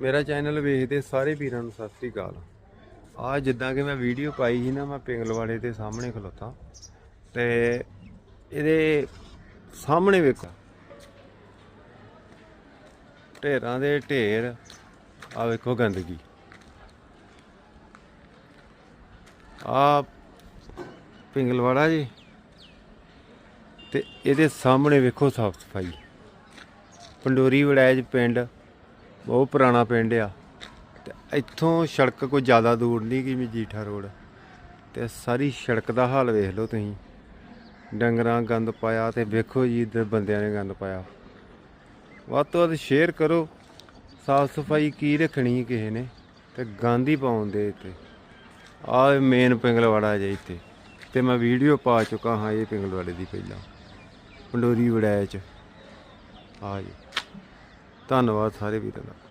ਮੇਰਾ ਚੈਨਲ ਵੇਖਦੇ ਸਾਰੇ ਵੀਰਾਂ ਨੂੰ ਸਤਿ ਸ੍ਰੀ ਅਕਾਲ। ਆ ਜਿੱਦਾਂ ਕਿ ਮੈਂ ਵੀਡੀਓ ਪਾਈ ਸੀ ਨਾ, ਮੈਂ ਪਿੰਗਲਵਾੜੇ ਦੇ ਸਾਹਮਣੇ ਖਲੋਤਾ। ਤੇ ਇਹਦੇ ਸਾਹਮਣੇ ਵੇਖੋ। ਢੇਰਾਂ ਦੇ ਢੇਰ, ਆ ਵੇਖੋ ਗੰਦਗੀ। ਆ ਪਿੰਗਲਵਾੜਾ ਜੀ। ਤੇ ਇਹਦੇ ਸਾਹਮਣੇ ਵੇਖੋ ਸਾਫ਼ ਸਫ਼ਾਈ। ਪੰਡੋਰੀ ਵੜੈਜ ਪਿੰਡ ਬਹੁਤ ਪੁਰਾਣਾ ਪਿੰਡ ਆ। ਤੇ ਇੱਥੋਂ ਸੜਕ ਕੋਈ ਜ਼ਿਆਦਾ ਦੂਰ ਨਹੀਂ ਗਈ ਮਜੀਠਾ ਰੋਡ। ਤੇ ਸਾਰੀ ਸੜਕ ਦਾ ਹਾਲ ਵੇਖ ਲਓ ਤੁਸੀਂ। ਡੰਗਰਾਂ ਗੰਦ ਪਾਇਆ ਤੇ ਵੇਖੋ ਜੀ ਇੱਧਰ ਬੰਦਿਆਂ ਨੇ ਗੰਦ ਪਾਇਆ। ਵੱਧ ਤੋਂ ਵੱਧ ਸ਼ੇਅਰ ਕਰੋ। ਸਾਫ਼ ਸਫ਼ਾਈ ਕੀ ਰੱਖਣੀ ਕਿਸੇ ਨੇ? ਤੇ ਗੰਦ ਹੀ ਪਾਉਣ ਦੇ ਇੱਥੇ। ਆਹ ਮੇਨ ਪਿੰਗਲਵਾੜਾ ਜੇ ਇੱਥੇ। ਤੇ ਮੈਂ ਵੀਡੀਓ ਪਾ ਚੁੱਕਾ ਹਾਂ ਇਹ ਪਿੰਗਲਵਾੜੇ ਦੀ ਪਹਿਲਾਂ। ਪੰਡੋਰੀ ਵੜੈਚ ਆ ਜੀ। ਧੰਨਵਾਦ ਸਾਰੇ ਵੀਰਾਂ ਦਾ।